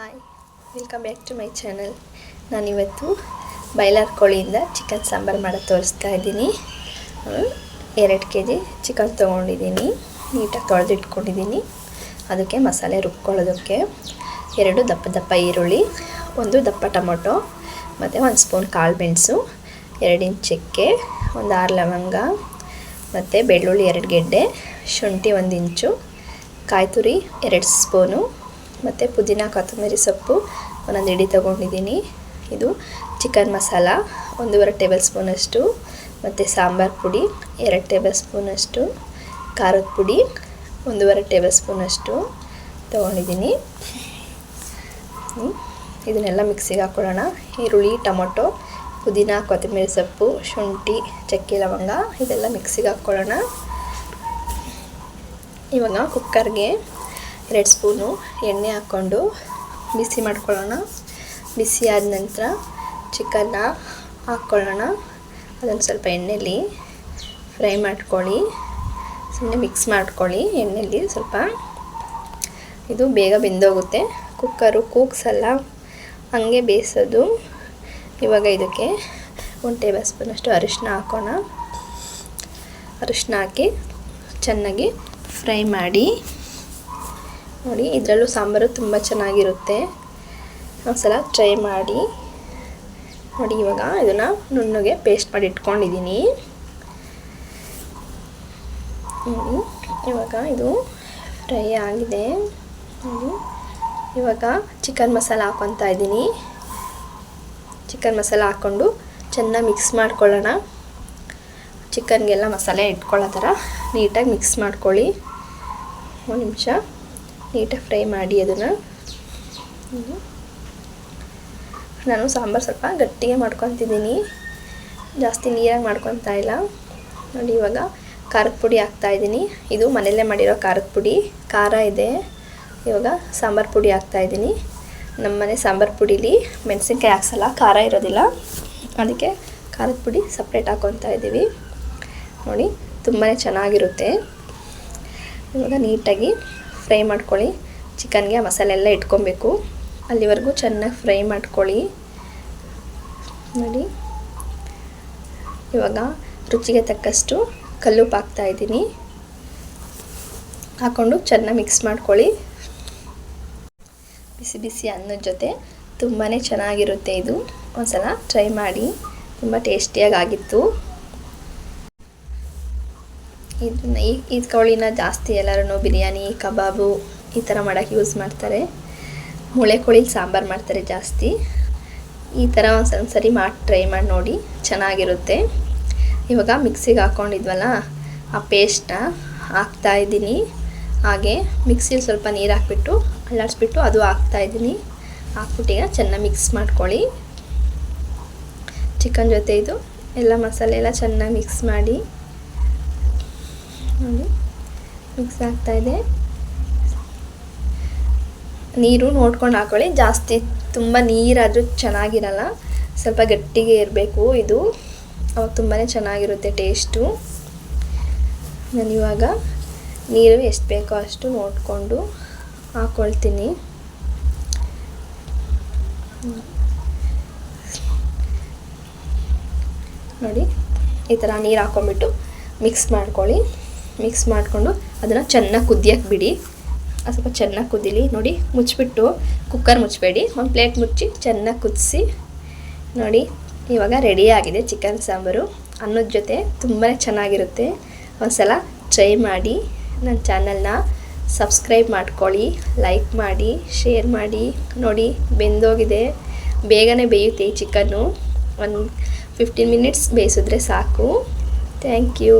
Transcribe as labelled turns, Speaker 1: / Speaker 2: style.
Speaker 1: Hi welcome back to my channel ನಾನಿವತ್ತು broiler ಕೋಳಿಯಿಂದ chicken sambar ಮಾಡೋದು ತೋರಿಸ್ತಾ ಇದ್ದೀನಿ. ಎರಡು ಕೆ ಜಿ ಚಿಕನ್ ತೊಗೊಂಡಿದ್ದೀನಿ. ನೀಟಾಗಿ ತೊಳೆದಿಟ್ಕೊಂಡಿದ್ದೀನಿ. ಅದಕ್ಕೆ ಮಸಾಲೆ ರುಬ್ಕೊಳ್ಳೋದಕ್ಕೆ ಎರಡು ದಪ್ಪ ದಪ್ಪ ಈರುಳ್ಳಿ, ಒಂದು ದಪ್ಪ ಟೊಮೊಟೊ, ಮತ್ತು ಒಂದು ಸ್ಪೂನ್ ಕಾಳು ಮೆಣಸು, ಎರಡು ಇಂಚ್ ಚಕ್ಕೆ, ಒಂದು ಆರು ಲವಂಗ, ಮತ್ತು ಬೆಳ್ಳುಳ್ಳಿ ಎರಡು ಗೆಡ್ಡೆ, ಶುಂಠಿ ಒಂದು ಇಂಚು ಕಾಯಿ ತುರಿ ಎರಡು ಸ್ಪೂನು ಮತ್ತು ಪುದೀನ, ಕೊತ್ತಂಬರಿ ಸೊಪ್ಪು, ಒಂದೊಂದು ಇಡಿ ತೊಗೊಂಡಿದ್ದೀನಿ. ಇದು ಚಿಕನ್ ಮಸಾಲ ಒಂದೂವರೆ ಟೇಬಲ್ ಸ್ಪೂನಷ್ಟು ಮತ್ತು ಸಾಂಬಾರು ಪುಡಿ, ಎರಡು ಟೇಬಲ್ ಸ್ಪೂನಷ್ಟು ಖಾರದ ಪುಡಿ, ಒಂದೂವರೆ ಟೇಬಲ್ ಸ್ಪೂನಷ್ಟು ತೊಗೊಂಡಿದ್ದೀನಿ. ಇದನ್ನೆಲ್ಲ ಮಿಕ್ಸಿಗೆ ಹಾಕ್ಕೊಳ್ಳೋಣ ಈರುಳ್ಳಿ, ಟೊಮೊಟೊ, ಪುದೀನ, ಕೊತ್ತಂಬರಿ ಸೊಪ್ಪು, ಶುಂಠಿ, ಚಕ್ಕೆ, ಲವಂಗ, ಇದೆಲ್ಲ ಮಿಕ್ಸಿಗೆ ಹಾಕ್ಕೊಳ್ಳೋಣ ಇವಾಗ ಕುಕ್ಕರ್ಗೆ ಎರಡು ಸ್ಪೂನು ಎಣ್ಣೆ ಹಾಕ್ಕೊಂಡು ಬಿಸಿ ಮಾಡ್ಕೊಳ್ಳೋಣ. ಬಿಸಿ ಆದ ನಂತರ ಚಿಕನ್ನ ಹಾಕ್ಕೊಳ್ಳೋಣ. ಅದನ್ನು ಸ್ವಲ್ಪ ಎಣ್ಣೆಲಿ ಫ್ರೈ ಮಾಡ್ಕೊಳ್ಳಿ. ಸುಮ್ಮನೆ ಮಿಕ್ಸ್ ಮಾಡ್ಕೊಳ್ಳಿ ಎಣ್ಣೆಲಿ ಸ್ವಲ್ಪ. ಇದು ಬೇಗ ಬೆಂದೋಗುತ್ತೆ. ಕುಕ್ಕರು ಕೂಗ್ಸಲ್ಲ. ಹಾಗೆ ಬೇಯಿಸೋದು. ಇವಾಗ ಇದಕ್ಕೆ ಒಂದು ಟೇಬಲ್ ಸ್ಪೂನಷ್ಟು ಅರಿಶಿನ ಹಾಕೋಣ. ಅರಿಶಿನ ಹಾಕಿ ಚೆನ್ನಾಗಿ ಫ್ರೈ ಮಾಡಿ ನೋಡಿ, ಇದರಲ್ಲೂ ಸಾಂಬಾರು ತುಂಬ ಚೆನ್ನಾಗಿರುತ್ತೆ. ಒಂದ್ಸಲ ಟ್ರೈ ಮಾಡಿ. ನೋಡಿ, ಇವಾಗ ಇದನ್ನು ನುಣ್ಣಗೆ ಪೇಸ್ಟ್ ಮಾಡಿ ಇಟ್ಕೊಂಡಿದ್ದೀನಿ ನೋಡಿ, ಇವಾಗ ಇದು ಫ್ರೈ ಆಗಿದೆ. ನೋಡಿ, ಇವಾಗ ಚಿಕನ್ ಮಸಾಲ ಹಾಕೊತ ಇದ್ದೀನಿ ಚಿಕನ್ ಮಸಾಲ ಹಾಕ್ಕೊಂಡು ಚೆನ್ನಾಗಿ ಮಿಕ್ಸ್ ಮಾಡ್ಕೊಳ್ಳೋಣ. ಚಿಕನ್ಗೆಲ್ಲ ಮಸಾಲೆ ಇಟ್ಕೊಳ್ಳೋ ಥರ ನೀಟಾಗಿ ಮಿಕ್ಸ್ ಮಾಡ್ಕೊಳ್ಳಿ. ಒಂದು ನಿಮಿಷ. ನೀಟಾಗಿ ಫ್ರೈ ಮಾಡಿ ಅದನ್ನು. ನಾನು ಸಾಂಬಾರು ಸ್ವಲ್ಪ ಗಟ್ಟಿಗೆ ಮಾಡ್ಕೊತಿದ್ದೀನಿ. ಜಾಸ್ತಿ ನೀರಾಗಿ ಮಾಡ್ಕೊತಾ ಇಲ್ಲ. ನೋಡಿ ಇವಾಗ ಖಾರದ ಪುಡಿ ಹಾಕ್ತಾಯಿದ್ದೀನಿ ಇದು ಮನೆಯಲ್ಲೇ ಮಾಡಿರೋ ಖಾರದ ಪುಡಿ. ಖಾರ ಇದೆ. ಇವಾಗ ಸಾಂಬಾರು ಪುಡಿ ಹಾಕ್ತಾಯಿದ್ದೀನಿ ನಮ್ಮ ಮನೆ ಸಾಂಬಾರು ಪುಡೀಲಿ ಮೆಣಸಿನ್ಕಾಯಿ ಹಾಕ್ಸಲ್ಲ, ಖಾರ ಇರೋದಿಲ್ಲ. ಅದಕ್ಕೆ ಖಾರದ ಪುಡಿ ಸಪ್ರೇಟ್ ಹಾಕ್ಕೊತಾ ಇದ್ದೀವಿ. ನೋಡಿ ತುಂಬಾ ಚೆನ್ನಾಗಿರುತ್ತೆ. ಇವಾಗ ನೀಟಾಗಿ ಫ್ರೈ ಮಾಡ್ಕೊಳ್ಳಿ. ಚಿಕನ್ಗೆ ಮಸಾಲೆ ಎಲ್ಲ ಇಟ್ಕೊಬೇಕು. ಅಲ್ಲಿವರೆಗೂ ಚೆನ್ನಾಗಿ ಫ್ರೈ ಮಾಡ್ಕೊಳ್ಳಿ. ನೋಡಿ. ಇವಾಗ ರುಚಿಗೆ ತಕ್ಕಷ್ಟು ಕಲ್ಲುಪ್ಪು ಹಾಕ್ತಾ ಇದ್ದೀನಿ. ಹಾಕ್ಕೊಂಡು ಚೆನ್ನಾಗಿ ಮಿಕ್ಸ್ ಮಾಡ್ಕೊಳ್ಳಿ. ಬಿಸಿ ಬಿಸಿ ಅನ್ನದ ಜೊತೆ ತುಂಬಾ ಚೆನ್ನಾಗಿರುತ್ತೆ ಇದು. ಒಂದ್ಸಲ ಟ್ರೈ ಮಾಡಿ. ತುಂಬ ಟೇಸ್ಟಿಯಾಗಿ ಆಗಿತ್ತು. ಇದನ್ನ ಈ ಈ ಕೋಳಿನ ಜಾಸ್ತಿ ಎಲ್ಲರೂ ಬಿರಿಯಾನಿ, ಕಬಾಬು ಈ ಥರ ಮಾಡೋಕ್ಕೆ ಯೂಸ್ ಮಾಡ್ತಾರೆ. ಮುಳೆ ಕೋಳಿ, ಸಾಂಬಾರು ಮಾಡ್ತಾರೆ ಜಾಸ್ತಿ. ಈ ಥರ ಒಂದು ಮಾಡಿ ಟ್ರೈ ಮಾಡಿ ನೋಡಿ, ಚೆನ್ನಾಗಿರುತ್ತೆ. ಇವಾಗ ಮಿಕ್ಸಿಗೆ ಹಾಕ್ಕೊಂಡಿದ್ವಲ್ಲ ಆ ಪೇಸ್ಟನ್ನ ಹಾಕ್ತಾ ಇದ್ದೀನಿ. ಹಾಗೆ ಮಿಕ್ಸಿಲಿ ಸ್ವಲ್ಪ ನೀರು ಹಾಕ್ಬಿಟ್ಟು, ಅಲ್ಲಾಡಿಸ್ಬಿಟ್ಟು ಅದು ಹಾಕ್ತಾಯಿದ್ದೀನಿ ಹಾಕ್ಬಿಟ್ಟು ಈಗ ಚೆನ್ನಾಗಿ ಮಿಕ್ಸ್ ಮಾಡ್ಕೊಳ್ಳಿ. ಚಿಕನ್ ಜೊತೆ ಇದು, ಎಲ್ಲ ಮಸಾಲೆ ಎಲ್ಲ ಚೆನ್ನಾಗಿ ಮಿಕ್ಸ್ ಮಾಡಿ. ನೋಡಿ. ಮಿಕ್ಸ್ ಇದೆ. ನೀರು ನೋಡ್ಕೊಂಡು ಹಾಕೊಳ್ಳಿ. ಜಾಸ್ತಿ ತುಂಬ ನೀರಾದರೂ ಚೆನ್ನಾಗಿರಲ್ಲ. ಸ್ವಲ್ಪ ಗಟ್ಟಿಗೆ ಇರಬೇಕು ಇದು. ಅವಾಗ ತುಂಬಾ ಚೆನ್ನಾಗಿರುತ್ತೆ ಟೇಸ್ಟು. ನಾನು ಇವಾಗ ನೀರು ಎಷ್ಟು ಬೇಕೋ ಅಷ್ಟು ನೋಡಿಕೊಂಡು ಹಾಕ್ಕೊಳ್ತೀನಿ ನೋಡಿ, ಈ ಥರ ನೀರು ಹಾಕ್ಕೊಂಬಿಟ್ಟು ಮಿಕ್ಸ್ ಮಾಡ್ಕೊಳ್ಳಿ. ಮಿಕ್ಸ್ ಮಾಡಿಕೊಂಡು ಅದನ್ನು ಚೆನ್ನಾಗಿ ಕುದಿಯೋಕ್ಕೆ ಬಿಡಿ. ಸ್ವಲ್ಪ ಚೆನ್ನಾಗಿ ಕುದೀಲಿ. ನೋಡಿ, ಮುಚ್ಚಿಬಿಟ್ಟು ಕುಕ್ಕರ್ ಮುಚ್ಚಬೇಡಿ ಒಂದು ಪ್ಲೇಟ್ ಮುಚ್ಚಿ ಚೆನ್ನಾಗಿ ಕುದಿಸಿ. ನೋಡಿ, ಇವಾಗ ರೆಡಿ ಆಗಿದೆ ಚಿಕನ್ ಸಾಂಬಾರು. ಅನ್ನದ ಜೊತೆ ತುಂಬಾ ಚೆನ್ನಾಗಿರುತ್ತೆ. ಒಂದು ಸಲ ಟ್ರೈ ಮಾಡಿ ನನ್ನ ಚಾನಲ್ನ ಸಬ್ಸ್ಕ್ರೈಬ್ ಮಾಡ್ಕೊಳ್ಳಿ. ಲೈಕ್ ಮಾಡಿ ಶೇರ್ ಮಾಡಿ. ನೋಡಿ, ಬೆಂದೋಗಿದೆ. ಬೇಗನೆ ಬೇಯುತ್ತೆ ಈ ಚಿಕನ್ನು ಒಂದು ಫಿಫ್ಟೀನ್ ಮಿನಿಟ್ಸ್ ಬೇಯಿಸಿದ್ರೆ ಸಾಕು. Thank you